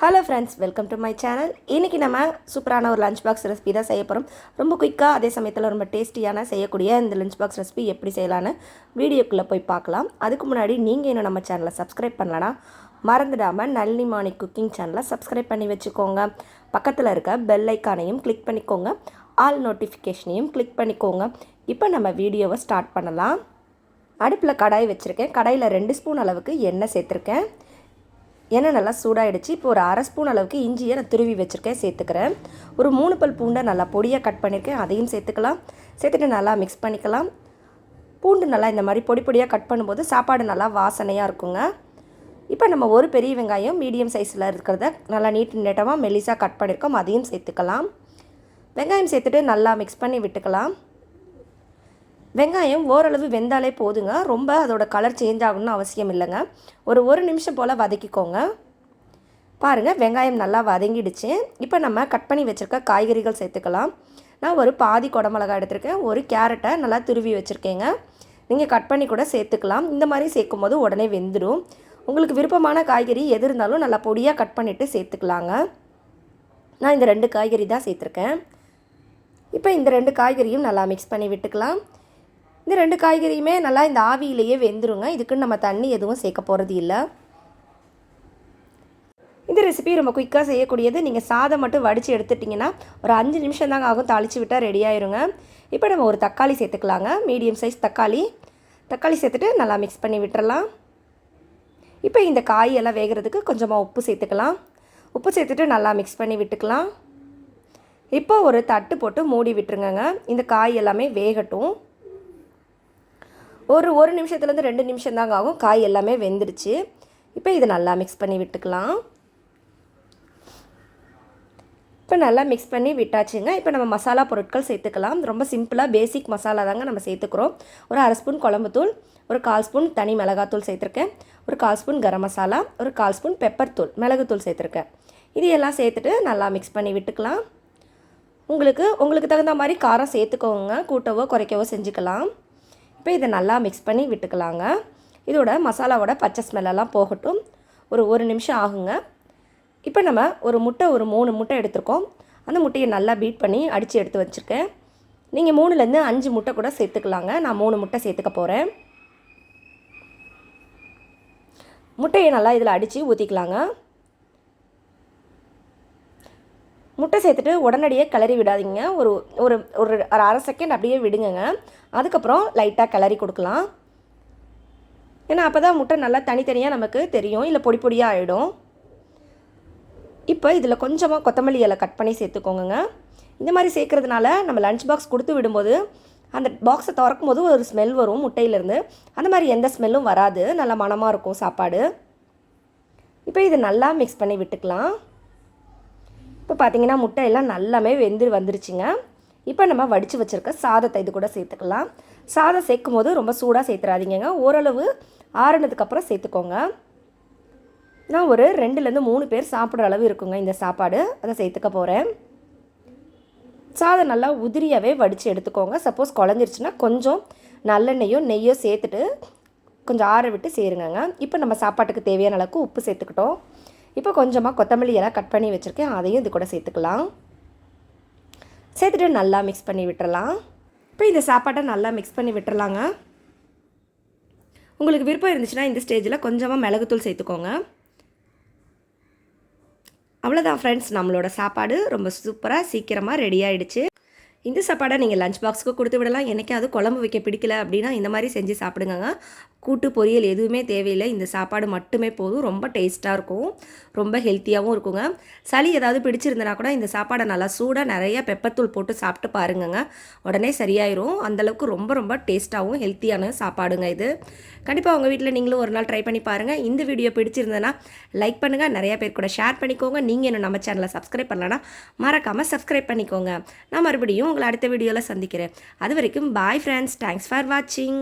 Hello friends welcome to my channel இன்றைக்கி நம்ம சூப்பரான ஒரு லஞ்ச் பாக்ஸ் ரெசிபி தான் செய்ய போகிறோம் ரொம்ப குயிக்காக அதே சமயத்தில் ரொம்ப டேஸ்டியான செய்யக்கூடிய இந்த லஞ்ச் பாக்ஸ் ரெசிபி எப்படி செய்யலான்னு வீடியோக்குள்ளே போய் பார்க்கலாம். அதுக்கு முன்னாடி நீங்கள் இன்னும் நம்ம சேனலை சப்ஸ்கிரைப் பண்ணலன்னா மறந்துடாமல் நளினி மாணி குக்கிங் சேனலை சப்ஸ்கிரைப் பண்ணி வச்சுக்கோங்க. பக்கத்தில் இருக்க பெல் ஐக்கானையும் கிளிக் பண்ணிக்கோங்க. ஆல் நோட்டிஃபிகேஷனையும் கிளிக் பண்ணிக்கோங்க. இப்போ நம்ம வீடியோவை ஸ்டார்ட் பண்ணலாம். அடுப்பில் கடாய் வச்சுருக்கேன். கடாயில் ரெண்டு ஸ்பூன் அளவுக்கு எண்ணெய் சேர்த்துருக்கேன். எண்ணெய் நல்லா சூடாயிடுச்சு. இப்போ ஒரு அரை ஸ்பூன் அளவுக்கு இஞ்சியை நான் துருவி வச்சுருக்கேன் சேர்த்துக்கிறேன். ஒரு மூணு பல் பூண்டை நல்லா பொடியாக கட் பண்ணியிருக்கேன் அதையும் சேர்த்துக்கலாம். சேர்த்துட்டு நல்லா மிக்ஸ் பண்ணிக்கலாம். பூண்டு நல்லா இந்த மாதிரி பொடி பொடியாக கட் பண்ணும்போது சாப்பாடு நல்லா வாசனையாக இருக்குங்க. இப்போ நம்ம ஒரு பெரிய வெங்காயம் மீடியம் சைஸில் இருக்கிறத நல்லா நீட் நீட்டமாக மெலிசாக கட் பண்ணியிருக்கோம் அதையும் சேர்த்துக்கலாம். வெங்காயம் சேர்த்துட்டு நல்லா மிக்ஸ் பண்ணி விட்டுக்கலாம். வெங்காயம் ஓரளவு வெந்தாலே போதுங்க. ரொம்ப அதோட கலர் சேஞ்ச் ஆகணும்னு அவசியம் இல்லைங்க. ஒரு ஒரு நிமிஷம் போல் வதக்கிக்கோங்க. பாருங்கள் வெங்காயம் நல்லா வதங்கிடுச்சு. இப்போ நம்ம கட் பண்ணி வச்சுருக்க காய்கறிகள் சேர்த்துக்கலாம். நான் ஒரு பாதி குடமிளகா எடுத்திருக்கேன். ஒரு கேரட்டை நல்லா துருவி வச்சுருக்கேங்க. நீங்கள் கட் பண்ணி கூட சேர்த்துக்கலாம். இந்த மாதிரி சேர்க்கும் போது உடனே வெந்துடும் உங்களுக்கு விருப்பமான காய்கறி எது இருந்தாலும் நல்லா பொடியாக கட் பண்ணிவிட்டு சேர்த்துக்கலாங்க. நான் இந்த ரெண்டு காய்கறி தான் சேர்த்துருக்கேன். இப்போ இந்த ரெண்டு காய்கறியும் நல்லா மிக்ஸ் பண்ணி விட்டுக்கலாம். இந்த ரெண்டு காய்கறியுமே நல்லா இந்த ஆவியிலேயே வெந்துருங்க. இதுக்குன்னு நம்ம தண்ணி எதுவும் சேர்க்க போகிறது இல்லை. இந்த ரெசிபி ரொம்ப குயிக்காக செய்யக்கூடியது. நீங்கள் சாதம் மட்டும் வடித்து எடுத்துட்டிங்கன்னா ஒரு அஞ்சு நிமிஷம் தாங்க ஆகும். தாளித்து விட்டால் ரெடி ஆயிருங்க. இப்போ நம்ம ஒரு தக்காளி சேர்த்துக்கலாங்க. மீடியம் சைஸ் தக்காளி. தக்காளி சேர்த்துட்டு நல்லா மிக்ஸ் பண்ணி விட்டுறலாம். இப்போ இந்த காயெல்லாம் வேகிறதுக்கு கொஞ்சமாக உப்பு சேர்த்துக்கலாம். உப்பு சேர்த்துட்டு நல்லா மிக்ஸ் பண்ணி விட்டுக்கலாம். இப்போ ஒரு தட்டு போட்டு மூடி விட்டுருங்கங்க. இந்த காய் எல்லாமே வேகட்டும். ஒரு ஒரு நிமிஷத்துலேருந்து ரெண்டு நிமிஷம் தாங்க ஆகும். காய் எல்லாமே வெந்துருச்சு. இப்போ இதை நல்லா மிக்ஸ் பண்ணி விட்டுக்கலாம். இப்போ நல்லா மிக்ஸ் பண்ணி விட்டாச்சுங்க. இப்போ நம்ம மசாலா பொருட்கள் சேர்த்துக்கலாம். ரொம்ப சிம்பிளாக பேசிக் மசாலா தாங்க நம்ம சேர்த்துக்கிறோம். ஒரு அரை ஸ்பூன் குழம்புத்தூள் ஒரு கால் ஸ்பூன் தனி மிளகாத்தூள் சேர்த்துருக்கேன். ஒரு கால் ஸ்பூன் கரம் மசாலா ஒரு கால் ஸ்பூன் பெப்பர் தூள் மிளகுத்தூள் சேர்த்துருக்கேன். இது எல்லாம் சேர்த்துட்டு நல்லா மிக்ஸ் பண்ணி விட்டுக்கலாம். உங்களுக்கு உங்களுக்கு தகுந்த மாதிரி காரம் சேர்த்துக்கோங்க. கூட்டவோ குறைக்கவோ செஞ்சுக்கலாம். இப்போ இதை நல்லா மிக்ஸ் பண்ணி விட்டுக்கலாங்க. இதோட மசாலாவோட பச்சை ஸ்மெல்லெல்லாம் போகட்டும். ஒரு ஒரு நிமிஷம் ஆகுங்க. இப்போ நம்ம ஒரு முட்டை ஒரு மூணு முட்டை எடுத்திருக்கோம். அந்த முட்டையை நல்லா பீட் பண்ணி அடித்து எடுத்து வச்சுருக்கேன். நீங்கள் மூணுலேருந்து அஞ்சு முட்டை கூட சேர்த்துக்கலாங்க. நான் மூணு முட்டை சேர்த்துக்க போகிறேன் முட்டையை நல்லா இதில் அடித்து ஊற்றிக்கலாங்க முட்டை சேர்த்துட்டு உடனடியே கிளறி விடாதீங்க. ஒரு ஒரு ஒரு அரை செகண்ட் அப்படியே விடுங்கங்க. அதுக்கப்புறம் லைட்டாக கிளறி கொடுக்கலாம். ஏன்னா அப்போ தான் முட்டை நல்லா தனித்தனியாக நமக்கு தெரியும். இல்லை பொடி பொடியாக ஆகிடும் இப்போ இதில் கொஞ்சமாக கொத்தமல்லி இலை கட் பண்ணி சேர்த்துக்கோங்க இந்த மாதிரி சேர்க்குறதுனால நம்ம லஞ்ச் பாக்ஸ் கொடுத்து விடும்போது அந்த பாக்ஸை திறக்கும் போது ஒரு ஸ்மெல் வரும் முட்டையிலேருந்து. அந்த மாதிரி எந்த ஸ்மெல்லும் வராது. நல்லா மனமாக இருக்கும் சாப்பாடு. இப்போ இது நல்லா மிக்ஸ் பண்ணி விட்டுக்கலாம். இப்போ பார்த்தீங்கன்னா முட்டை எல்லாம் நல்லாமே வெந்து வந்துருச்சுங்க. இப்போ நம்ம வடித்து வச்சுருக்க சாதத்தை இது கூட சேர்த்துக்கலாம். சாதம் சேர்க்கும் போது ரொம்ப சூடாக சேர்த்துறாதீங்க ஓரளவு ஆறுனதுக்கப்புறம் சேர்த்துக்கோங்க. நான் ஒரு ரெண்டுலேருந்து மூணு பேர் சாப்பிட்ற அளவு இருக்குங்க இந்த சாப்பாடு. அதை சேர்த்துக்க போகிறேன் சாதம் நல்லா உதிரியாகவே வடித்து எடுத்துக்கோங்க. சப்போஸ் குழஞ்சிருச்சுன்னா கொஞ்சம் நல்லெண்ணெயோ நெய்யோ சேர்த்துட்டு கொஞ்சம் ஆற விட்டு சேருங்கங்க. இப்போ நம்ம சாப்பாட்டுக்கு தேவையான அளவுக்கு உப்பு சேர்த்துக்கிட்டோம். இப்போ கொஞ்சமாக கொத்தமல்லி எல்லாம் கட் பண்ணி வச்சுருக்கேன். அதையும் இது கூட சேர்த்துக்கலாம். சேர்த்துட்டு நல்லா மிக்ஸ் பண்ணி விட்டுறலாம். இப்போ இந்த சாப்பாட்டை நல்லா மிக்ஸ் பண்ணி விட்டுறலாங்க. உங்களுக்கு விருப்பம் இருந்துச்சுன்னா இந்த ஸ்டேஜில் கொஞ்சமாக மிளகுத்தூள் சேர்த்துக்கோங்க. அவ்வளோதான் ஃப்ரெண்ட்ஸ் நம்மளோட சாப்பாடு ரொம்ப சூப்பராக சீக்கிரமாக ரெடி ஆகிடுச்சு இந்த சாப்பாடை நீங்கள் லஞ்ச் பாக்ஸுக்கு கொடுத்து விடலாம். என்னைக்காவது குழம்பு வைக்க பிடிக்கல அப்படின்னா இந்த மாதிரி செஞ்சு சாப்பிடுங்க கூட்டு பொரியல் எதுவுமே தேவையில்லை. இந்த சாப்பாடு மட்டுமே போதும். ரொம்ப டேஸ்ட்டாக இருக்கும். ரொம்ப ஹெல்த்தியாகவும் இருக்குங்க. சளி ஏதாவது பிடிச்சிருந்தனா கூட இந்த சாப்பாடை நல்லா சூடாக நிறைய பெப்பத்தூள் போட்டு சாப்பிட்டு பாருங்கங்க. உடனே சரியாயிரும். அந்தளவுக்கு ரொம்ப ரொம்ப டேஸ்ட்டாகவும் ஹெல்த்தியான சாப்பாடுங்க இது. கண்டிப்பாக உங்கள் வீட்டில் நீங்களும் ஒரு நாள் ட்ரை பண்ணி பாருங்கள் இந்த வீடியோ பிடிச்சிருந்தேன்னா லைக் பண்ணுங்கள் நிறையா பேர் கூட ஷேர் பண்ணிக்கோங்க. நீங்கள் இன்னும் நம்ம சேனலை சப்ஸ்கிரைப் பண்ணலன்னா மறக்காமல் சப்ஸ்கிரைப் பண்ணிக்கோங்க. நான் மறுபடியும் உங்களை அடுத்த வீடியோவில் சந்திக்கிறேன். அது வரைக்கும் பாய் ஃப்ரெண்ட்ஸ் தேங்க்ஸ் ஃபார் வாட்சிங்